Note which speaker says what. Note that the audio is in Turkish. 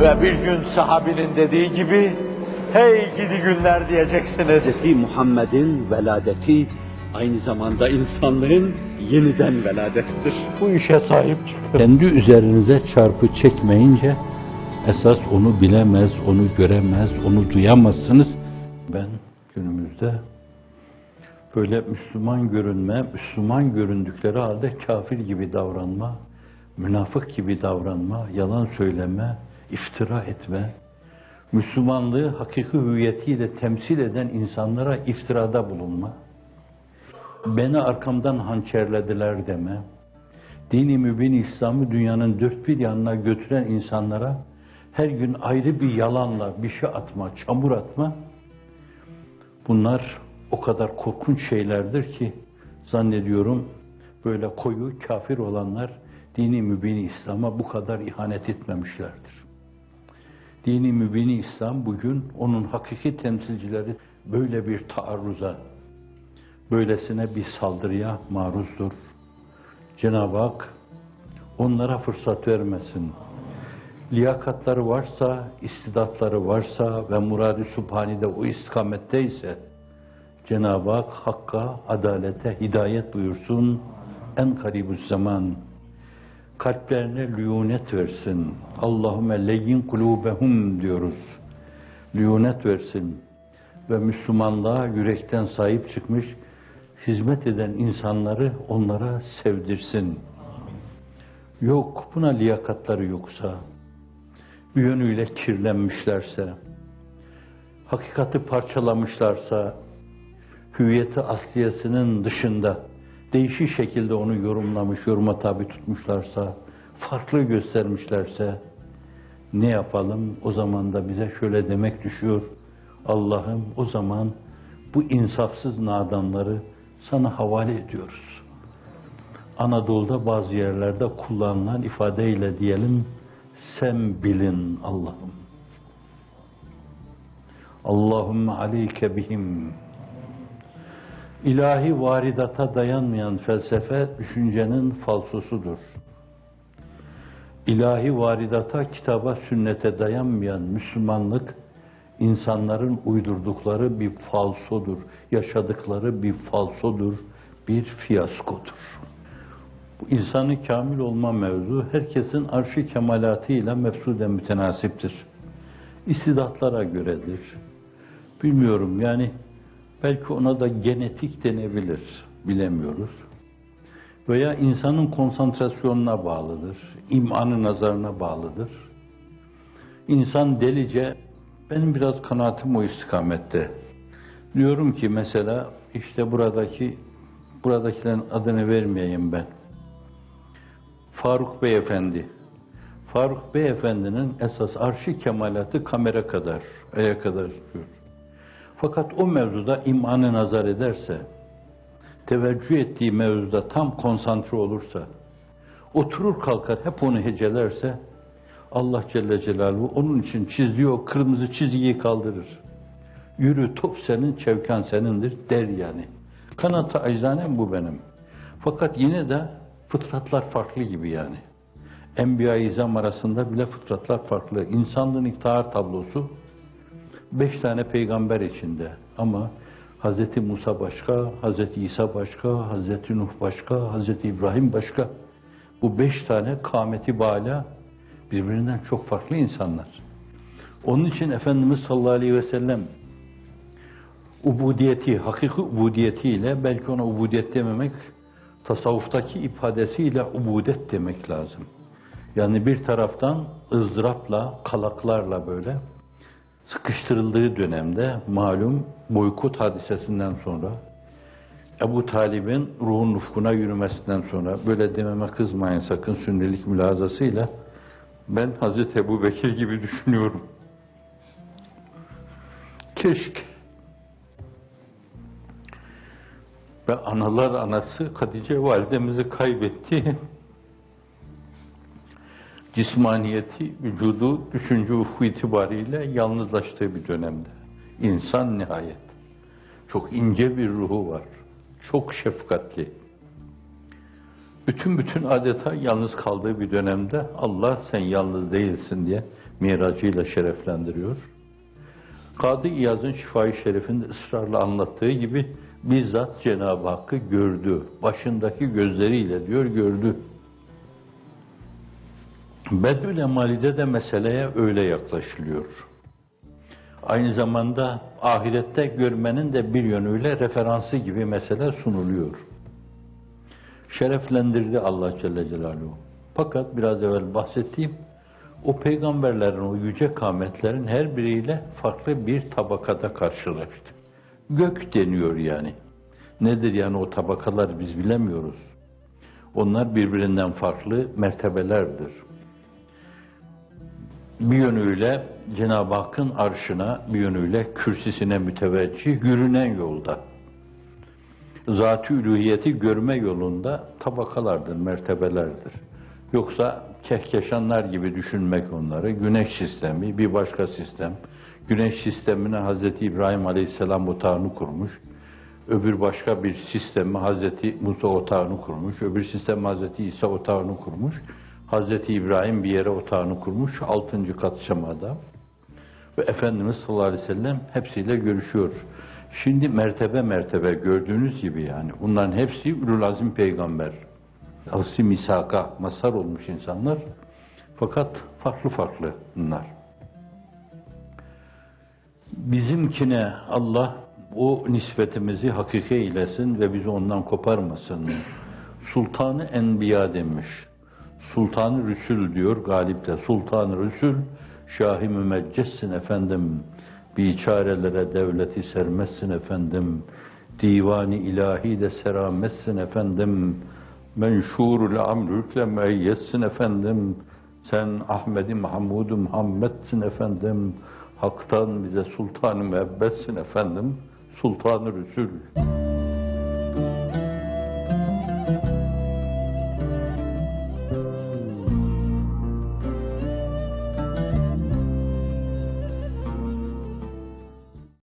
Speaker 1: Ve bir gün sahabinin dediği gibi, hey gidi günler diyeceksiniz.
Speaker 2: Hz. Muhammed'in veladeti aynı zamanda insanlığın yeniden veladettir.
Speaker 1: Bu işe sahip çıkın.
Speaker 3: Kendi üzerinize çarpı çekmeyince esas onu bilemez, onu göremez, onu duyamazsınız. Ben günümüzde böyle Müslüman görünme, Müslüman göründükleri halde kafir gibi davranma, münafık gibi davranma, yalan söyleme, iftira etme, Müslümanlığı hakiki hüviyetiyle temsil eden insanlara iftirada bulunma, beni arkamdan hançerlediler deme, dini mübin İslam'ı dünyanın dört bir yanına götüren insanlara her gün ayrı bir yalanla bir şey atma, çamur atma, bunlar o kadar korkunç şeylerdir ki zannediyorum böyle koyu kafir olanlar dini mübin İslam'a bu kadar ihanet etmemişlerdir. Dini mübini İslam bugün onun hakiki temsilcileri böyle bir taarruza, böylesine bir saldırıya maruzdur. Cenab-ı Hak onlara fırsat vermesin. Liyakatları varsa, istidatları varsa ve murad-ı subhani de o istikametteyse Cenab-ı Hak hakka, adalete hidayet buyursun en karibü zaman. Kalplerine lüyunet versin. Allahümme leyyin kulubehum diyoruz. Lüyunet versin. Ve Müslümanlığa yürekten sahip çıkmış, hizmet eden insanları onlara sevdirsin. Yok, buna liyakatları yoksa, bir yönüyle kirlenmişlerse, hakikati parçalamışlarsa, hüviyeti asliyesinin dışında değişik şekilde onu yorumlamış, yoruma tabi tutmuşlarsa, farklı göstermişlerse, ne yapalım? O zaman da bize şöyle demek düşüyor. Allah'ım o zaman bu insafsız nadanları sana havale ediyoruz. Anadolu'da bazı yerlerde kullanılan ifadeyle diyelim, sen bilin Allah'ım. Allahümme aleyke bihim. İlahi varidata dayanmayan felsefe düşüncenin falsosudur. İlahi varidata, kitaba, sünnete dayanmayan Müslümanlık insanların uydurdukları bir falsodur. Yaşadıkları bir falsodur, bir fiyaskodur. Bu insanı kamil olma mevzu herkesin arşı kemalatıyla mefsuden mütenasiptir. İstidatlara göredir. Bilmiyorum yani belki ona da genetik denebilir, bilemiyoruz. Veya insanın konsantrasyonuna bağlıdır, imanı nazarına bağlıdır. İnsan delice, benim biraz kanaatim o istikamette. Diyorum ki mesela işte buradaki, buradakilerin adını vermeyeyim ben. Faruk Beyefendi. Faruk Beyefendi'nin esas arşi kemalatı kamera kadar, aya kadar çıkıyor. Fakat o mevzuda imanı nazar ederse, teveccüh ettiği mevzuda tam konsantre olursa, oturur kalkar hep onu hecelerse, Allah Celle Celaluhu onun için çizdiği o kırmızı çizgiyi kaldırır. Yürü top senin, çevkan senindir der yani. Kanata aczanem bu benim. Fakat yine de fıtratlar farklı gibi yani. Enbiya-i arasında bile fıtratlar farklı. İnsanlığın iktidar tablosu beş tane peygamber içinde ama Hz. Musa başka, Hz. İsa başka, Hz. Nuh başka, Hz. İbrahim başka. Bu beş tane kâmeti bala birbirinden çok farklı insanlar. Onun için Efendimiz sallallahu aleyhi ve sellem ubudiyeti, hakiki ubudiyetiyle belki ona ubudiyet dememek tasavvuftaki ifadesiyle ubudet demek lazım. Yani bir taraftan ızdırapla, kalaklarla böyle sıkıştırıldığı dönemde malum boykot hadisesinden sonra Ebu Talib'in ruhun ufkuna yürümesinden sonra böyle dememe kızmayın sakın sünnilik mülazasıyla ben Hazreti Ebu Bekir gibi düşünüyorum. Keşke ve analar anası Hatice validemizi kaybetti. Cismaniyeti, vücudu, düşünce ufku itibariyle yalnızlaştığı bir dönemde. İnsan nihayet. Çok ince bir ruhu var. Çok şefkatli. Bütün bütün adeta yalnız kaldığı bir dönemde Allah sen yalnız değilsin diye miracıyla şereflendiriyor. Kadı İyaz'ın Şifai Şerif'inde ısrarla anlattığı gibi bizzat Cenab-ı Hakk'ı gördü. Başındaki gözleriyle diyor gördü. Bedül Emali'de de meseleye öyle yaklaşılıyor. Aynı zamanda ahirette görmenin de bir yönüyle referansı gibi mesele sunuluyor. Şereflendirdi Allah Celle Celaluhu. Fakat biraz evvel bahsettiğim o peygamberlerin, o yüce kametlerin her biriyle farklı bir tabakada karşılaştı. Gök deniyor yani. Nedir yani o tabakalar biz bilemiyoruz. Onlar birbirinden farklı mertebelerdir. Bir yönüyle Cenab-ı Hakk'ın arşına, bir yönüyle kürsisine müteveccih yürünen yolda. Zat-ı üluhiyeti görme yolunda tabakalardır, mertebelerdir. Yoksa kehkeşanlar gibi düşünmek onları, güneş sistemi, bir başka sistem. Güneş sistemine Hazreti İbrahim Aleyhisselam otağını kurmuş. Öbür başka bir sistemi Hazreti Musa otağını kurmuş. Öbür sistem Hazreti İsa otağını kurmuş. Hazreti İbrahim bir yere otağını kurmuş. Altıncı kat semada. Ve Efendimiz sallallahu aleyhi ve sellem hepsiyle görüşüyor. Şimdi mertebe mertebe gördüğünüz gibi yani bunların hepsi Ülül Azim peygamber. Asli misaka mazhar olmuş insanlar. Fakat farklı farklı bunlar. Bizimkine Allah o nispetimizi hakike eylesin ve bizi ondan koparmasın. Sultanı Enbiya demiş. Sultanı Rüsül diyor galipte. Sultanı Rüsül Şahi mümeccessin efendim. Biçarelere devleti sermezsin efendim. Divani ilahi de serametsin efendim. Menşurul amrükle müeyyetsin efendim. Sen Ahmedi Mahmudu Muhammed'sin efendim. Hak'tan bize sultan-ı efendim. Sultan-ı Rüsül.